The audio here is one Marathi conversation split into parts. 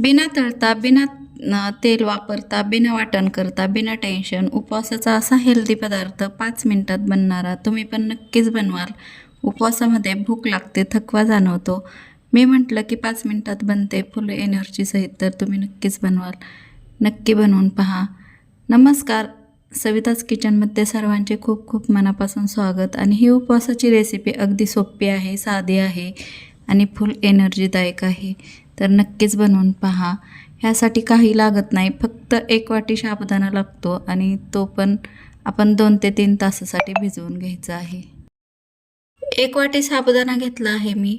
बिना तळता बिना तेल वापरता बिना वाटण करता बिना टेन्शन उपवासाचा असा हेल्दी पदार्थ पाच मिनटात बनणारा तुम्ही पण नक्कीच बनवाल. उपवासामध्ये भूक लागते थकवा जाणवतो. मी म्हटलं की पाच मिनटात बनते फुल एनर्जीसहित तर तुम्ही नक्कीच बनवाल. नक्की बनवून पहा. नमस्कार. सविताज किचनमध्ये सर्वांचे खूप खूप मनापासून स्वागत. आणि ही उपवासाची रेसिपी अगदी सोपी आहे साधी आहे आणि फुल एनर्जीदायक आहे. तर नक्कीच बनवून पहा. ह्यासाठी काही लागत नाही. फक्त एक वाटी साबुदाणा लागतो आणि तो पण आपण दोन ते तीन तासासाठी भिजवून घ्यायचा आहे. एक वाटी साबुदाणा घेतला आहे मी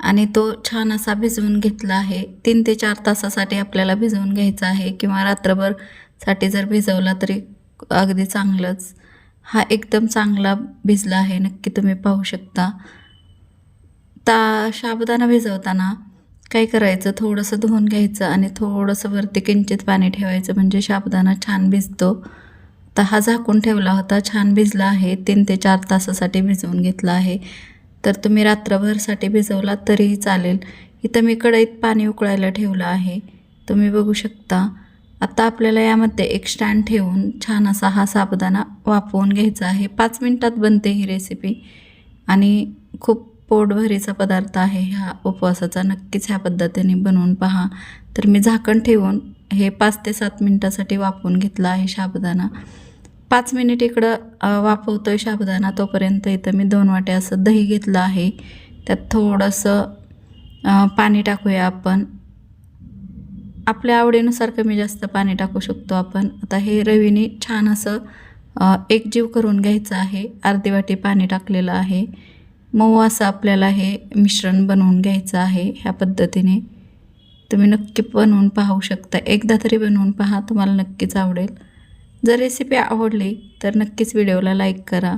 आणि तो छान असा भिजवून घेतला आहे. तीन ते चार तासासाठी आपल्याला भिजवून घ्यायचा आहे किंवा रात्रभरसाठी जर भिजवला तरी अगदी चांगलंच. हा एकदम चांगला भिजला आहे. नक्की तुम्ही पाहू शकता. ता साबुदाणा भिजवताना काय करायचं? थोडंसं धुवून घ्यायचं आणि थोडंसं वरती किंचित पाणी ठेवायचं. म्हणजे साबुदाणा छान भिजतो. तर हा झाकून ठेवला होता. छान भिजला आहे. तीन ते चार तासासाठी भिजवून घेतला आहे. तर तुम्ही रात्रभरसाठी भिजवला तरीही चालेल. इथं मी कढईत पाणी उकळायला ठेवलं आहे. तुम्ही बघू शकता. आता आपल्याला यामध्ये एक स्टँड ठेवून छान असा हा साबुदाणा वाफवून घ्यायचा आहे. पाच मिनटात बनते ही रेसिपी आणि खूप पोटभरीचा पदार्थ आहे ह्या उपवासाचा. नक्कीच ह्या पद्धतीने बनवून पहा. तर मी झाकण ठेवून हे पाच ते सात मिनटासाठी वाफवून घेतला आहे शाबदाना पाच मिनिट इकडं वाफवतो आहे शाबदाना तोपर्यंत इथं मी दोन वाटे असं दही घेतलं आहे. त्यात थोडंसं पाणी टाकूया आपण. आपल्या आवडीनुसार कमी जास्त पाणी टाकू शकतो आपण. आता हे रवीने छान असं एकजीव करून घ्यायचं आहे. अर्धी वाटी पाणी टाकलेलं आहे. मऊ असं आपल्याला हे मिश्रण बनवून घ्यायचं आहे ह्या पद्धतीने. तुम्ही नक्की बनवून पाहू शकता. एकदा तरी बनवून पहा तुम्हाला नक्कीच आवडेल. जर रेसिपी आवडली तर नक्कीच व्हिडिओला लाईक करा.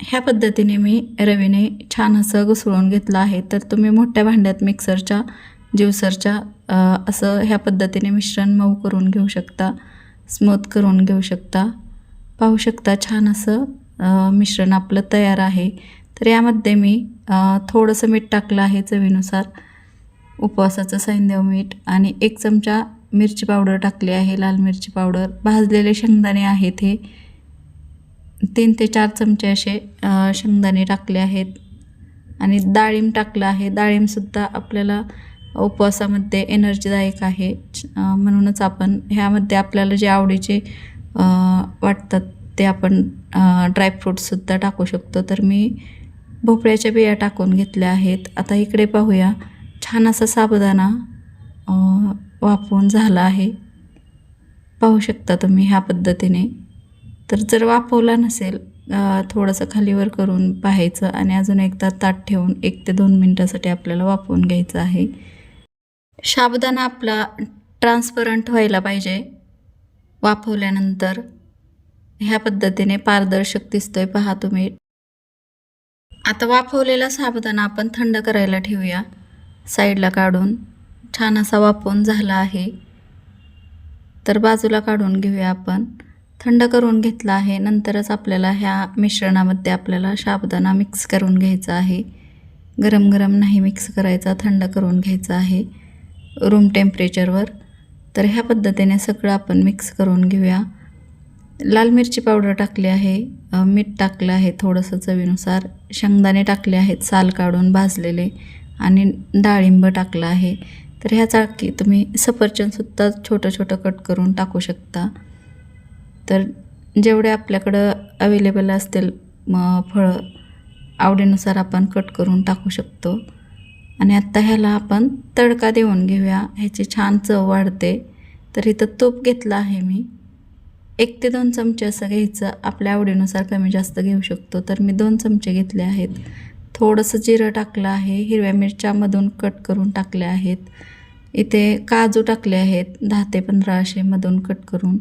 ह्या पद्धतीने मी रवीने छान असं घुसळून घेतलं आहे. तर तुम्ही मोठ्या भांड्यात मिक्सरच्या ज्युसरच्या असं ह्या पद्धतीने मिश्रण मऊ करून घेऊ शकता. स्मूथ करून घेऊ शकता. पाहू शकता छान असं मिश्रण आपलं तयार आहे. तर यामध्ये मी थोडंसं मीठ टाकलं आहे चवीनुसार. उपवासाचं सैंदव मीठ आणि एक चमचा मिरची पावडर टाकली आहे लाल मिरची पावडर. भाजलेले शेंगदाणे आहेत हे. तीन ते चार चमचे असे शेंगदाणे टाकले आहेत. आणि डाळिंब टाकलं आहे. डाळिंबसुद्धा आपल्याला उपवासामध्ये एनर्जीदायक आहे. म्हणूनच आपण ह्यामध्ये आपल्याला जे आवडीचे वाटतात ते आपण ड्रायफ्रूटसुद्धा टाकू शकतो. तर मी भोपळ्याच्या बिया टाकून घेतल्या आहेत. आता इकडे पाहूया. छान असा साबुदाणा वापरून झाला आहे. पाहू शकता तुम्ही ह्या पद्धतीने. तर जर वाफवला नसेल थोडंसं खालीवर करून पाहायचं आणि अजून एकदा ताट ठेवून एक ते दोन मिनटासाठी आपल्याला वाफवून घ्यायचं आहे. साबुदाणा आपला ट्रान्सपरंट व्हायला पाहिजे. वाफवल्यानंतर ह्या पद्धतीने पारदर्शक दिसतोय. पहा तुम्ही. आता वाफवलेला साबुदाणा आपण थंड करायला ठेवूया. साईडला काढून छान असा वाफवून झाला आहे. तर बाजूला काढून घेऊया आपण. थंड करून घेतला आहे. नंतरच आपल्याला ह्या मिश्रणामध्ये आपल्याला साबुदाणा मिक्स करून घ्यायचा आहे. गरम गरम नाही मिक्स करायचा. थंड करून घ्यायचा आहे. रूम टेम्परेचरवर तर ह्या पद्धतीने सगळं आपण मिक्स करून घेऊया. लाल मिरची पावडर टाकली आहे मीठ टाकलं आहे थोडंसं चवीनुसार शेंगदाणे टाकले आहेत साल काढून भाजलेले आणि डाळिंब टाकलं आहे. तर ह्या चाकी तुम्ही सफरचंदसुद्धा छोटं छोटं कट करून टाकू शकता. तर जेवढे आपल्याकडं अवेलेबल असतील फळं आवडीनुसार आपण कट करून टाकू शकतो. आणि आत्ता ह्याला आपण तडका देऊन घेऊया ह्याची छान चव वाढते. तर इथं तूप घेतलं आहे मी. एक ते दोन चमचे असं घ्यायचं. आपल्या आवडीनुसार कमी जास्त घेऊ शकतो. तर मी दोन चमचे घेतले आहेत. थोडंसं जिरं टाकलं आहे. हिरव्या मिरच्यामधून कट करून टाकले आहेत. इथे काजू टाकले आहेत. दहा ते पंधरा असे मधून कट करून.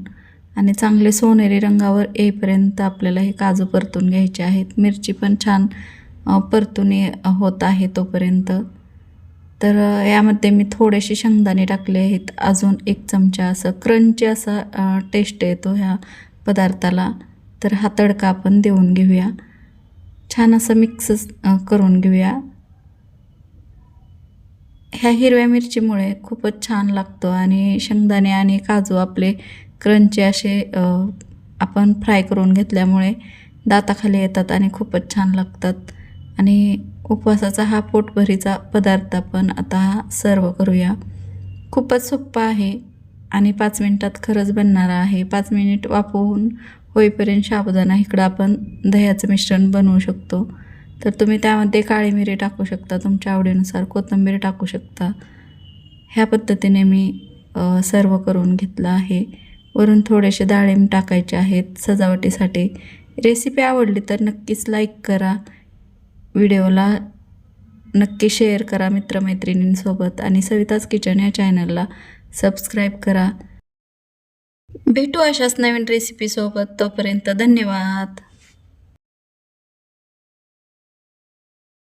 आणि चांगले सोनेरी रंगावर येईपर्यंत आपल्याला हे काजू परतून घ्यायचे आहेत. मिरची पण छान परतून ये- होत आहे तोपर्यंत. तर यामध्ये मी थोडेसे शेंगदाणे टाकले आहेत. अजून एक चमचा असं क्रंची असा टेस्ट येतो ह्या पदार्थाला. तर हा तडका आपण देऊन घेऊया. छान असं मिक्स करून घेऊया. ह्या हिरव्या मिरचीमुळे खूपच छान लागतो आणि शेंगदाणे आणि काजू आपले क्रंची असे आपण फ्राय करून घेतल्यामुळे दाताखाली येतात आणि खूपच छान लागतात. आणि उपवासाचा हा पोटभरीचा पदार्थ आपण आता सर्व करूया. खूपच सोप्पा आहे आणि पाच मिनटात खरंच बनणारा आहे. पाच मिनिट वापरून होईपर्यंत साबुदाणा इकडं आपण दह्याचं मिश्रण बनवू शकतो. तर तुम्ही त्यामध्ये काळी मिरी टाकू शकता. तुमच्या आवडीनुसार कोथिंबीर टाकू शकता. ह्या पद्धतीने मी सर्व करून घेतलं आहे. वरून थोडेसे डाळिंब टाकायचे आहेत सजावटीसाठी. रेसिपी आवडली तर नक्कीच लाईक करा. व्हिडिओला नक्की शेअर करा मित्रमैत्रिणींसोबत आणि सविताच किचन या चॅनलला सबस्क्राईब करा. भेटू अशाच नवीन रेसिपीसोबत तोपर्यंत धन्यवाद.